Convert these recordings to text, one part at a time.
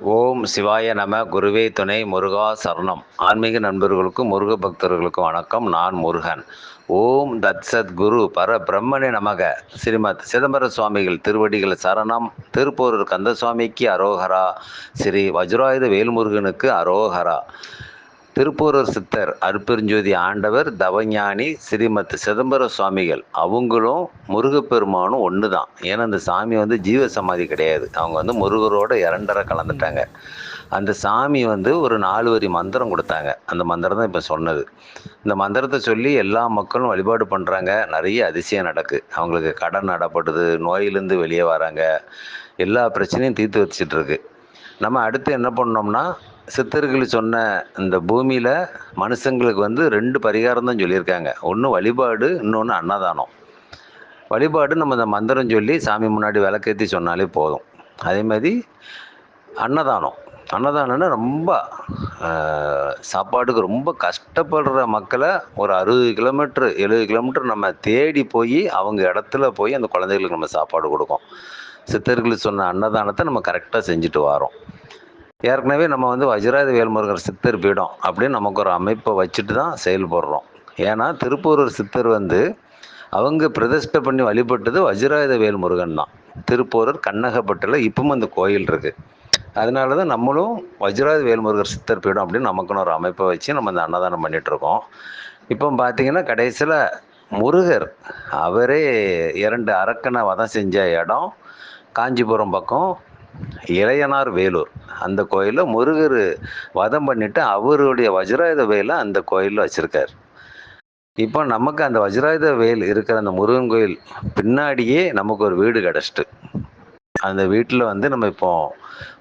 ஓம் சிவாய நம குருவே துணை முருகா சரணம். ஆன்மீக நண்பர்களுக்கும் முருக பக்தர்களுக்கும் வணக்கம். நான் முருகன். ஓம் தத் சத் குரு பர பிரம்மணி நமக. ஸ்ரீமத் சிதம்பர சுவாமிகள் திருவடிகள் சரணம். திருப்பூரூர் கந்தசுவாமிக்கு அரோகரா. ஸ்ரீ வஜ்ராயுத வேல்முருகனுக்கு அரோகரா. திருப்பூரூர் சித்தர் அருப்பெருஞ்சோதி ஆண்டவர் தவஞானி ஸ்ரீமத் சிதம்பர சுவாமிகள். அவங்களும் முருகப்பெருமானும் ஒன்று தான் ஏன்னா அந்த சாமி வந்து ஜீவ சமாதி கிடையாது. அவங்க வந்து முருகரோட இரண்டரை கலந்துட்டாங்க. அந்த சாமி வந்து ஒரு நாலு வரி மந்திரம் கொடுத்தாங்க. அந்த மந்திரம் தான் இப்போ சொன்னது. இந்த மந்திரத்தை சொல்லி எல்லா மக்களும் வழிபாடு பண்ணுறாங்க நிறைய அதிசயம் நடக்கு. அவங்களுக்கு கடன் நடப்படுது நோயிலேருந்து வெளியே வராங்க. எல்லா பிரச்சனையும் தீர்த்து வச்சுட்டு இருக்கு. நம்ம அடுத்து என்ன பண்ணோம்னா சித்தர்கள் சொன்ன இந்த பூமியில் மனுஷங்களுக்கு வந்து ரெண்டு பரிகாரம் தான் சொல்லியிருக்காங்க. ஒன்று வழிபாடு இன்னொன்று அன்னதானம். வழிபாடு நம்ம இந்த மந்திரம் சொல்லி சாமி முன்னாடி விளக்கேற்றி சொன்னாலே போதும். அதே மாதிரி அன்னதானம். அன்னதானம்னா ரொம்ப சாப்பாட்டுக்கு ரொம்ப கஷ்டப்படுற மக்களை ஒரு அறுபது கிலோமீட்ரு எழுபது கிலோமீட்டர் நம்ம தேடி போய் அவங்க இடத்துல போய் அந்த குழந்தைகளுக்கு நம்ம சாப்பாடு கொடுக்கும் சித்தர்கள் சொன்ன அன்னதானத்தை நம்ம கரெக்டாக செஞ்சுட்டு வரோம். ஏற்கனவே நம்ம வந்து வஜ்ராயுத வேல்முருகர் சித்தர் பீடம் அப்படின்னு நமக்கு ஒரு அமைப்பை வச்சுட்டு தான் செயல்படுறோம் ஏன்னா திருப்பூரூர் சித்தர் வந்து அவங்க பிரதிஷ்டை பண்ணி வழிபட்டது வஜ்ராயுத வேல்முருகன் தான். திருப்பூரூர் கண்ணகப்பட்டில் இப்பவும் அந்த கோயில் இருக்கு. அதனால தான் நம்மளும் வஜ்ராயுத வேல்முருகர் சித்தர் பீடம் அப்படின்னு நமக்குன்னு ஒரு அமைப்பை வச்சு நம்ம இந்த அன்னதானம் பண்ணிட்டு இருக்கோம். இப்போ பார்த்தீங்கன்னா கடைசியில் முருகர் அவரே இரண்டு அரக்கனை வதம் செஞ்ச இடம் காஞ்சிபுரம் பக்கம் இளையனார் வேலூர். அந்த கோயிலில் முருகர் வதம் பண்ணிட்டு அவருடைய வஜ்ராயுத வேலை அந்த கோயிலில் வச்சுருக்கார். இப்போ நமக்கு அந்த வஜ்ராயுத வேல் இருக்கிற அந்த முருகன் கோயில் பின்னாடியே நமக்கு ஒரு வீடு கிடச்சிட்டு. அந்த வீட்டில் வந்து நம்ம இப்போ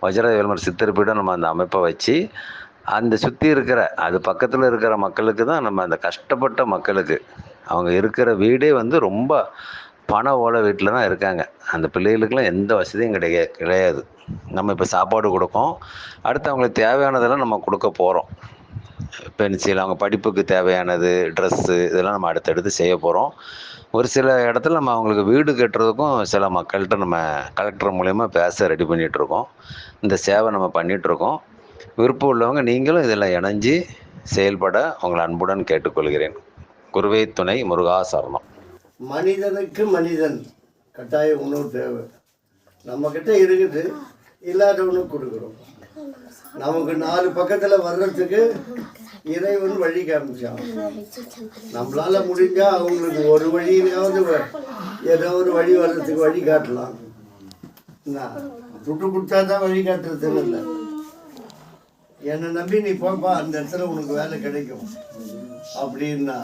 வஜ்ராயுத வேல்மர் சித்தர் பீடம் நம்ம அந்த அமைப்பை வச்சு அந்த சுற்றி இருக்கிற அது பக்கத்தில் இருக்கிற மக்களுக்கு தான் நம்ம அந்த கஷ்டப்பட்ட மக்களுக்கு அவங்க இருக்கிற வீடே வந்து ரொம்ப பண ஓலை வீட்டில் தான் இருக்காங்க. அந்த பிள்ளைகளுக்கெல்லாம் எந்த வசதியும் கிடைக்க கிடையாது. நம்ம இப்போ சாப்பாடு கொடுக்கோம். அடுத்து அவங்களுக்கு தேவையானதெல்லாம் நம்ம கொடுக்க போகிறோம் பென்சில் அவங்க படிப்புக்கு தேவையானது ட்ரெஸ்ஸு இதெல்லாம் நம்ம அடுத்தடுத்து செய்ய போகிறோம் ஒரு சில இடத்துல நம்ம அவங்களுக்கு வீடு கட்டுறதுக்கும் சில மக்கள்கிட்ட நம்ம கலெக்டர் மூலயமா பேச ரெடி பண்ணிகிட்ருக்கோம் இந்த சேவை நம்ம பண்ணிகிட்ருக்கோம் விருப்பம் உள்ளவங்க நீங்களும் இதில் இணைஞ்சு செயல்பட உங்களை அன்புடன் கேட்டுக்கொள்கிறேன். குருவை துணை முருகா சரணம். மனிதனுக்கு மனிதன். கட்டாய உணவு தேவை. நம்மக்கிட்ட இருக்குது. இல்லாதவனுக்கு கொடுக்குறோம். நமக்கு நாலு பக்கத்தில் வர்றதுக்கு இறைவன் வழி காமிச்சான். நம்மளால முடிஞ்சா அவங்களுக்கு ஒரு வழியிலாவது ஏதோ ஒரு வழி வர்றதுக்கு வழி காட்டலாம். என்ன, துட்டு கொடுத்தா தான் வழி காட்டுறதுன்னு இல்லை. என்னை நம்பி நீ போப்பா அந்த இடத்துல உனக்கு வேலை கிடைக்கும். அப்படின்னா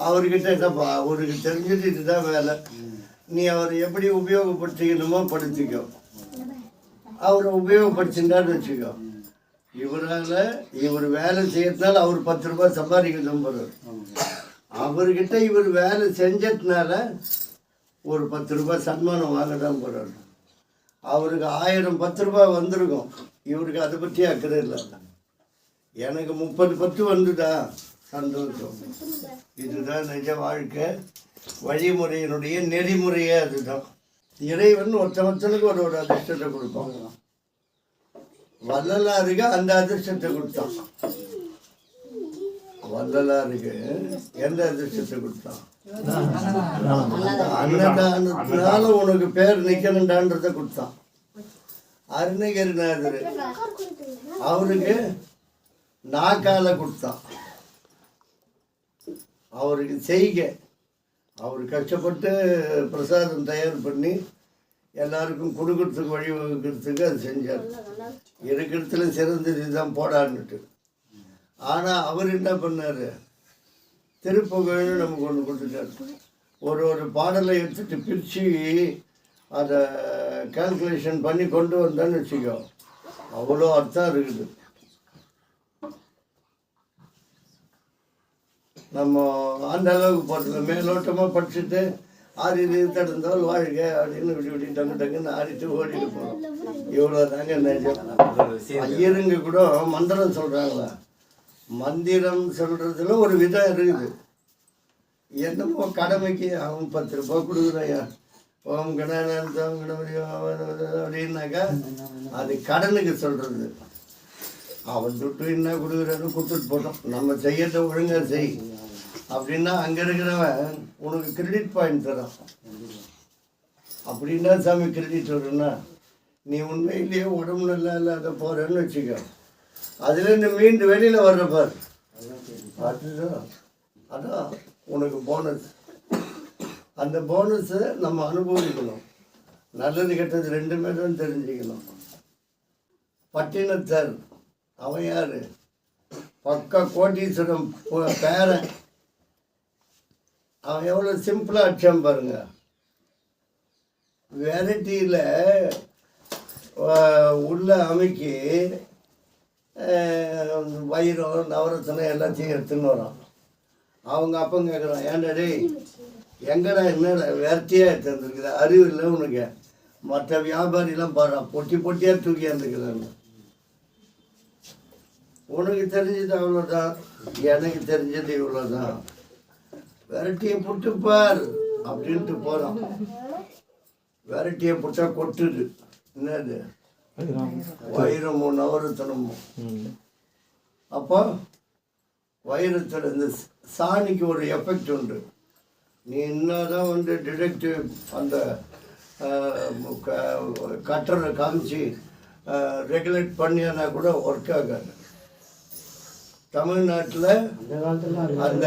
அவர்கிட்ட என்னப்பா அவருக்கு தெரிஞ்சது இதுதான் வேலை. நீ அவரை எப்படி உபயோகப்படுத்திக்கணுமோ படுத்திக்கோ. அவரை உபயோகப்படுத்திட்டான்னு வச்சுக்கோ. இவரால் இவர் வேலை செய்யறதுனால அவர் பத்து ரூபாய் சம்பாதிக்கணும் போகிறார் அவர்கிட்ட இவர் வேலை செஞ்சதுனால ஒரு பத்து ரூபாய் சன்மானம் வாங்க தான் போகிறார் அவருக்கு ஆயிரம் பத்து ரூபாய் வந்திருக்கும். இவருக்கு அதை பற்றி அக்கறை இல்லை. எனக்கு முப்பது பத்து வந்துதா? சந்தோஷம். இதுதான் நிஜ வாழ்க்கை. வழிமுறையினுடைய நெறிமுறையே அதுதான். இறைவன் ஒருத்தவத்தனுக்கு ஒரு ஒரு அதிர்ஷ்டத்தை கொடுப்பான். வள்ளலாருக்கு அந்த அதிர்ஷ்டத்தை கொடுத்தான். வள்ளலாருக்கு எந்த அதிர்ஷ்டத்தை கொடுத்தான்? அன்னதானத்தினால உனக்கு பேர் நிக்கணுண்டான்றத கொடுத்தான். அருணகிரிநாதர் அவருக்கு நாக்கால கொடுத்தான். அவருக்கு செய்க. அவர் கஷ்டப்பட்டு பிரசாதம் தயார் பண்ணி எல்லாருக்கும் கொடுக்கறதுக்கு வழி வகுக்கிறதுக்கு அது செஞ்சார். இருக்கிறதுல சிறந்தது இதுதான் போடான்னுட்டு. ஆனால் அவர் என்ன பண்ணார்? திருப்புகழ்னு நமக்கு ஒன்று கொடுத்துட்டார். ஒரு ஒரு பாடலை எடுத்துட்டு பிரித்து அதை கால்குலேஷன் பண்ணி கொண்டு வந்தான்னு வச்சுக்கோ. அவ்வளோ அர்த்தம் இருக்குது. நம்ம அந்த அளவுக்கு போகிறதில்ல மேலோட்டமாக படிச்சுட்டு ஆறு இது தடுந்தால் வாழ்க அப்படின்னு விட்டு விட்டு டங்கு டங்குன்னு ஆடிட்டு ஓடிட்டு போகிறோம் இவ்வளோ தாங்க நிஜம்? ஐயருங்க கூட மந்திரம் சொல்கிறாங்களா மந்திரம் சொல்கிறதுல ஒரு விதம் இருக்குது. என்னமோ கடமைக்கு அவன் பத்து ரூபாய் கொடுக்குறாயா? ஓம் கடன் அப்படின்னாக்கா அது கடனுக்கு சொல்கிறது அவன் துட்டு என்ன கொடுக்குறதுன்னு கொடுத்துட்டு போட்டோம். நம்ம செய்யறத ஒழுங்காக செய். அப்படின்னா அங்கே இருக்கிறவன் உனக்கு கிரெடிட் பாயிண்ட் தரான். அப்படின்னா சாமி கிரெடிட் வரும்னா நீ உண்மையிலேயே உடம்பு நல்லா இல்லாத போறேன்னு வச்சுக்கோ. அதுலேருந்து மீண்டு வெளியில் வர்ற பார். அதுதான். அதான் உனக்கு போனஸ் அந்த போனஸை நம்ம அனுபவிக்கணும். நல்லது கெட்டது ரெண்டுமே தான் தெரிஞ்சுக்கணும். பட்டினத்தார். அவன் யார்? பக்கா கோட்டீஸ்வரம் பேரன். அவன் எவ்வளோ சிம்பிளாக அடிச்சான் பாருங்க. வெரைட்டியில் உள்ள அமைக்கி அஹ், வைரம் நவரத்தனம் எல்லாத்தையும் எடுத்துன்னு வரான். அவங்க அப்பன் கேட்குறான் ஏன்டா டேய் எங்கடா என்னடா வெரைட்டியாக எடுத்து வந்துருக்குது? அறிவு இல்லை உனக்கு. மற்ற வியாபாரிலாம் பாடுறான் பொட்டி பொட்டியாக தூக்கி வந்துக்கிறாங்க உனக்கு தெரிஞ்சது அவ்வளோதான் எனக்கு தெரிஞ்சது இவ்வளோதான் வெரைட்டியை புட்டு பார் அப்படின்ட்டு போகிறான் வெரைட்டியை புட்டா கொட்டுது. என்னது? வைரமும் நவரத்தனமும் அப்போ வைரத்தில் இந்த சாணிக்கு ஒரு எஃபெக்ட் உண்டு. நீ என்னதான் வந்து டிடெக்டிவ் அந்த கட்டரை காமிச்சு ரெகுலேட் பண்ணியானா கூட ஒர்க் ஆகாது. தமிழ்நாட்டில் அந்த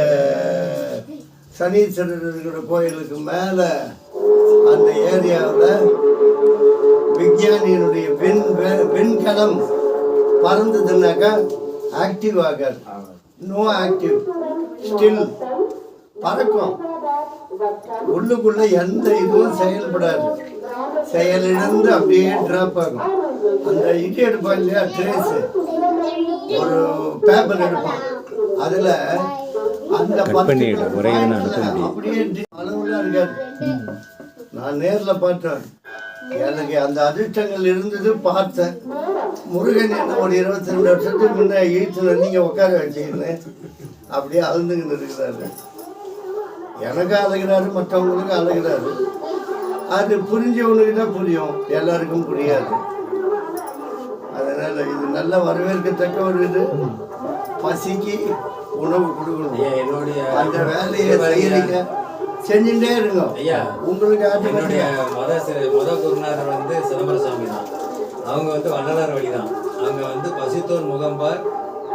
சனீஸ்வரர் இருக்கிற கோயிலுக்கு மேலே அந்த ஏரியாவில் விஞ்ஞானியினுடைய விண் வே- விண்கலம் பறந்ததுனாக்கா ஆக்டிவ் ஆகாது. நோ ஆக்டிவ் ஸ்டில் பறக்கும். உள்ளுக்குள்ள எந்த இதுவும் செயல்படாது. செயலிழந்து அப்படியே ட்ராப் ஆகும். அந்த இது எடுப்பான் இல்லையா ட்ரேஸ் ஒரு பேப்பர் எடுப்பான். அதில் அந்த பத்து அப்படியே டி- அளவுலாம் இருக்காது நான் நேர்ல பார்த்தேன். எனக்கு அந்த அதிர்ஷ்டங்கள் இருந்தது பார்த்தேன். முருகன் என்ன ஒரு இருபத்தி ரெண்டு வருஷத்துக்கு முன்னே ஈத்துல நீங்க உட்கார வச்சுக்கின்னு அப்படியே அழுந்துக்கின்னு இருக்கிறாரு. எனக்கு அழகிறாரு மற்றவங்களுக்கு அழகிறாரு. அது புரிஞ்சவனுக்கு தான் புரியும். எல்லாருக்கும் புரியாது. அதனால இது நல்ல வரவேற்கத்தக்க ஒரு இது. பசிக்கு உணவு கொடுக்கணும். என்னுடைய அந்த வேலையை செய்யறீங்க செஞ்சுட்டே இருங்க. ஐயா உங்களுக்கு என்னுடைய மத மத குருநாதர் வந்து சிதம்பர சாமி தான். அவங்க வந்து வள்ளலார் வழி தான். அங்க வந்து பசித்தோர் முகம்பார்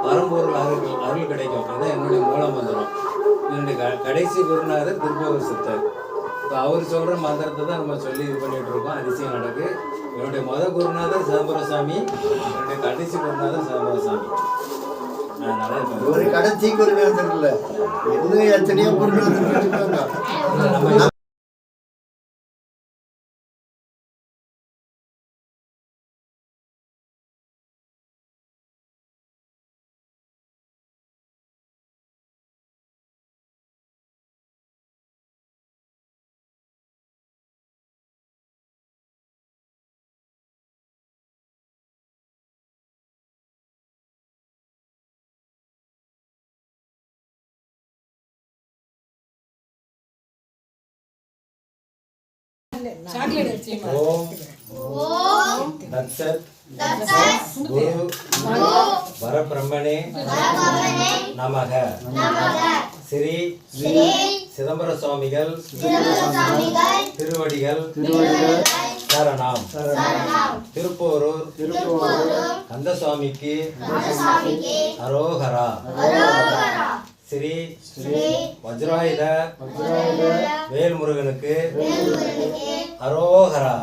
பரம்பொருள் அருள் அருள் கிடைக்கும். இதுதான் என்னுடைய மூல மந்திரம். என்னுடைய கடைசி குருநாதர் திருப்பூர் சித்தர். இப்போ அவர் சொல்ற மந்திரத்தை தான் நம்ம சொல்லி இது பண்ணிட்டு இருக்கோம். அதிசயம் நடக்கு. என்னுடைய மத குருநாதர் சிதம்பர சாமி என்னுடைய கடைசி குருநாதர் சிதம்பர சாமி. ஒரு கடைசி குருநாதர் இல்ல இன்னும் எத்தனையோ பொருள் நம்ம ஓம் தத்சத் குரு. பரபிரம்மனே நமக. ஸ்ரீ சிதம்பர சுவாமிகள் திருவடிகள். சரணம். திருப்போரூர். கந்தசுவாமிக்கு. அரோகரா. ஸ்ரீ வஜ்ராயுத வேல்முருகனுக்கு அரோகரா.